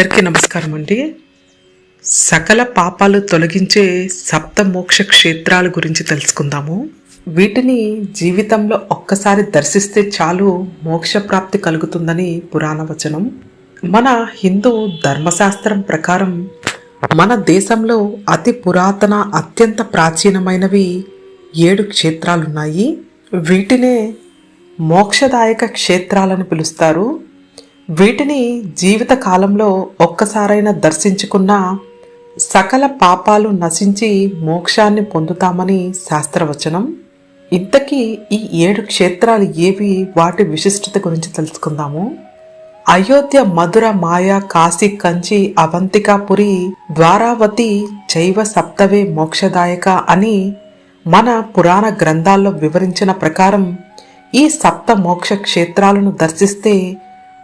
అందరికీ నమస్కారం అండి. సకల పాపాలు తొలగించే సప్త మోక్ష క్షేత్రాల గురించి తెలుసుకుందాము. వీటిని జీవితంలో ఒక్కసారి దర్శిస్తే చాలు మోక్ష ప్రాప్తి కలుగుతుందని పురాణ వచనం. మన హిందూ ధర్మశాస్త్రం ప్రకారం మన దేశంలో అతి పురాతన అత్యంత ప్రాచీనమైనవి ఏడు క్షేత్రాలున్నాయి. వీటినే మోక్షదాయక క్షేత్రాలను పిలుస్తారు. వీటిని జీవిత కాలంలో ఒక్కసారైనా దర్శించుకున్న సకల పాపాలు నశించి మోక్షాన్ని పొందుతామని శాస్త్రవచనం. ఇంతకీ ఈ ఏడు క్షేత్రాలు ఏవి? వాటి విశిష్టత గురించి తెలుసుకుందాము. అయోధ్య మధుర మాయ కాశీ కంచి అవంతికాపురి ద్వారావతి జైవ సప్తవే మోక్షదాయక అని మన పురాణ గ్రంథాల్లో వివరించిన ప్రకారం ఈ సప్త మోక్ష క్షేత్రాలను దర్శిస్తే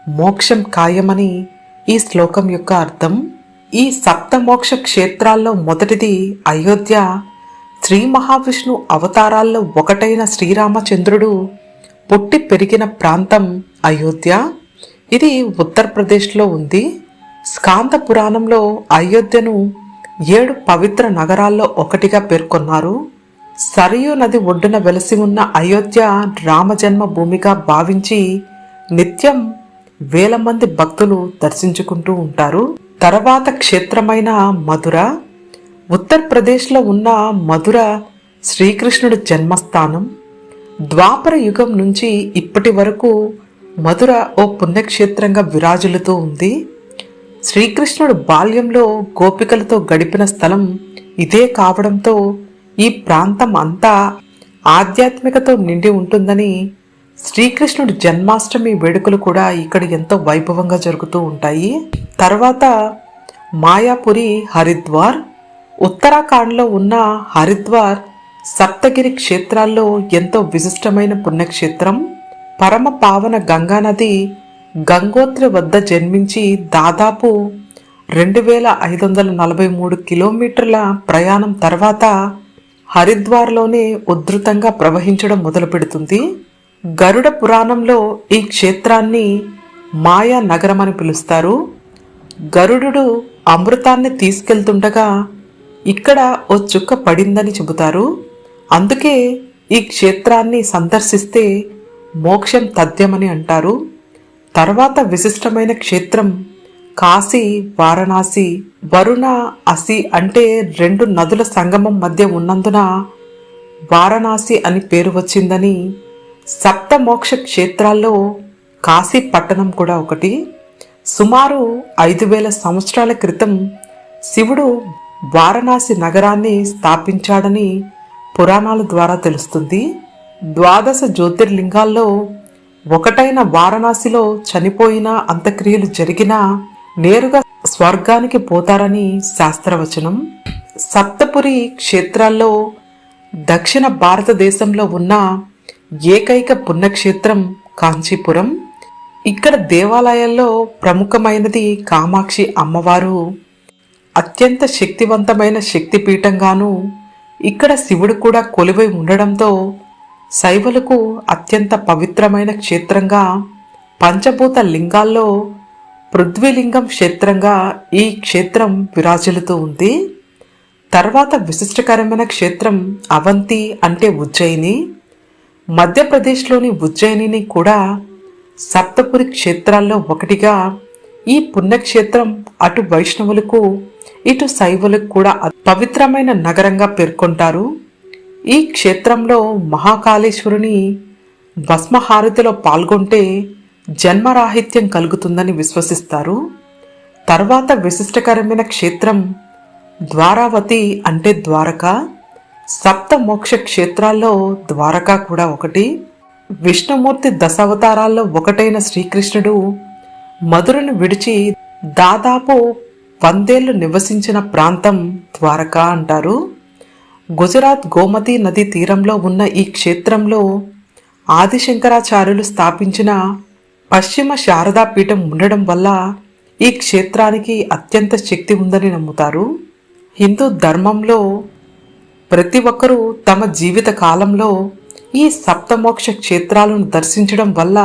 మోక్షం ఖాయమని ఈ శ్లోకం యొక్క అర్థం? ఈ సప్తమోక్ష క్షేత్రాల్లో మొదటిది అయోధ్య. శ్రీ మహావిష్ణు అవతారాల్లో ఒకటైన శ్రీరామచంద్రుడు పుట్టి పెరిగిన ప్రాంతం అయోధ్య. ఇది ఉత్తరప్రదేశ్లో ఉంది. స్కాంత పురాణంలో అయోధ్యను ఏడు పవిత్ర నగరాల్లో ఒకటిగా పేర్కొన్నారు. సరియు నది ఒడ్డున వెలసి ఉన్న అయోధ్య రామజన్మ భూమిగా భావించి నిత్యం వేల మంది భక్తులు దర్శించుకుంటూ ఉంటారు. తర్వాత క్షేత్రమైన మధుర ఉత్తరప్రదేశ్లో ఉన్న మధుర శ్రీకృష్ణుడి జన్మస్థానం. ద్వాపర యుగం నుంచి ఇప్పటి వరకు మధుర ఓ పుణ్యక్షేత్రంగా విరాజులుతూ ఉంది. శ్రీకృష్ణుడు బాల్యంలో గోపికలతో గడిపిన స్థలం ఇదే కావడంతో ఈ ప్రాంతం అంతా ఆధ్యాత్మికతో నిండి ఉంటుందని శ్రీకృష్ణుడి జన్మాష్టమి వేడుకలు కూడా ఇక్కడ ఎంతో వైభవంగా జరుగుతూ ఉంటాయి. తర్వాత మాయాపురి హరిద్వార్ ఉత్తరాఖండ్లో ఉన్న హరిద్వార్ సప్తగిరి క్షేత్రాల్లో ఎంతో విశిష్టమైన పుణ్యక్షేత్రం. పరమ పావన గంగానది గంగోత్రి వద్ద జన్మించి దాదాపు రెండు వేల ఐదు వందల నలభై మూడు కిలోమీటర్ల ప్రయాణం తర్వాత హరిద్వార్లోనే ఉధృతంగా ప్రవహించడం మొదలుపెడుతుంది. గరుడ పురాణంలో ఈ క్షేత్రాన్ని మాయా నగరం అని పిలుస్తారు. గరుడు అమృతాన్ని తీసుకెళ్తుండగా ఇక్కడ ఓ చుక్క పడిందని చెబుతారు. అందుకే ఈ క్షేత్రాన్ని సందర్శిస్తే మోక్షం తథ్యమని అంటారు. తర్వాత విశిష్టమైన క్షేత్రం కాశీ వారణాసి వరుణ అసి అంటే రెండు నదుల సంగమం మధ్య ఉన్నందున వారణాసి అని పేరు వచ్చిందని సప్తమోక్ష క్షేత్రాల్లో కాశీ పట్టణం కూడా ఒకటి. సుమారు ఐదు వేల సంవత్సరాల క్రితం శివుడు వారణాసి నగరాన్ని స్థాపించాడని పురాణాల ద్వారా తెలుస్తుంది. ద్వాదశ జ్యోతిర్లింగాల్లో ఒకటైన వారణాసిలో చనిపోయిన అంత్యక్రియలు జరిగినా నేరుగా స్వర్గానికి పోతారని శాస్త్రవచనం. సప్తపురి క్షేత్రాల్లో దక్షిణ భారతదేశంలో ఉన్న ఏకైక పుణ్యక్షేత్రం కాంచీపురం. ఇక్కడ దేవాలయాల్లో ప్రముఖమైనది కామాక్షి అమ్మవారు. అత్యంత శక్తివంతమైన శక్తిపీఠంగాను ఇక్కడ శివుడు కూడా కొలువై ఉండడంతో శైవులకు అత్యంత పవిత్రమైన క్షేత్రంగా పంచభూత లింగాల్లో పృథ్వీలింగం క్షేత్రంగా ఈ క్షేత్రం విరాజిల్లుతూ ఉంది. తర్వాత విశిష్టకరమైన క్షేత్రం అవంతి అంటే ఉజ్జయిని. మధ్యప్రదేశ్లోని ఉజ్జయినిని కూడా సప్తపురి క్షేత్రాల్లో ఒకటిగా ఈ పుణ్యక్షేత్రం అటు వైష్ణవులకు ఇటు శైవులకు కూడా పవిత్రమైన నగరంగా పేర్కొంటారు. ఈ క్షేత్రంలో మహాకాళేశ్వరుని భస్మహారతిలో పాల్గొంటే జన్మరాహిత్యం కలుగుతుందని విశ్వసిస్తారు. తర్వాత విశిష్టకరమైన క్షేత్రం ద్వారావతి అంటే ద్వారక. సప్త మోక్ష క్షేత్రాల్లో ద్వారకా కూడా ఒకటి విష్ణుమూర్తి దశావతారాల్లో ఒకటైన శ్రీకృష్ణుడు మధురను విడిచి దాదాపు వందేళ్ళు నివసించిన ప్రాంతం ద్వారకా అంటారు. గుజరాత్ గోమతి నది తీరంలో ఉన్న ఈ క్షేత్రంలో ఆదిశంకరాచార్యులు స్థాపించిన పశ్చిమ శారదా పీఠం ఉండడం వల్ల ఈ క్షేత్రానికి అత్యంత శక్తి ఉందని నమ్ముతారు. హిందూ ధర్మంలో ప్రతి ఒక్కరూ తమ జీవిత కాలంలో ఈ సప్తమోక్ష క్షేత్రాలను దర్శించడం వల్ల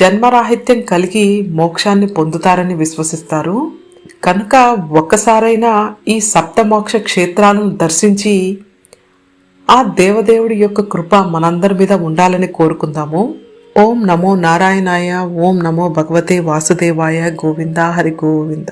జన్మరాహిత్యం కలిగి మోక్షాన్ని పొందుతారని విశ్వసిస్తారు. కనుక ఒక్కసారైనా ఈ సప్తమోక్ష క్షేత్రాలను దర్శించి ఆ దేవదేవుడి యొక్క కృప మనందరి మీద ఉండాలని కోరుకుందాము. ఓం నమో నారాయణాయ ఓం నమో భగవతే వాసుదేవాయ గోవింద హరి గోవింద.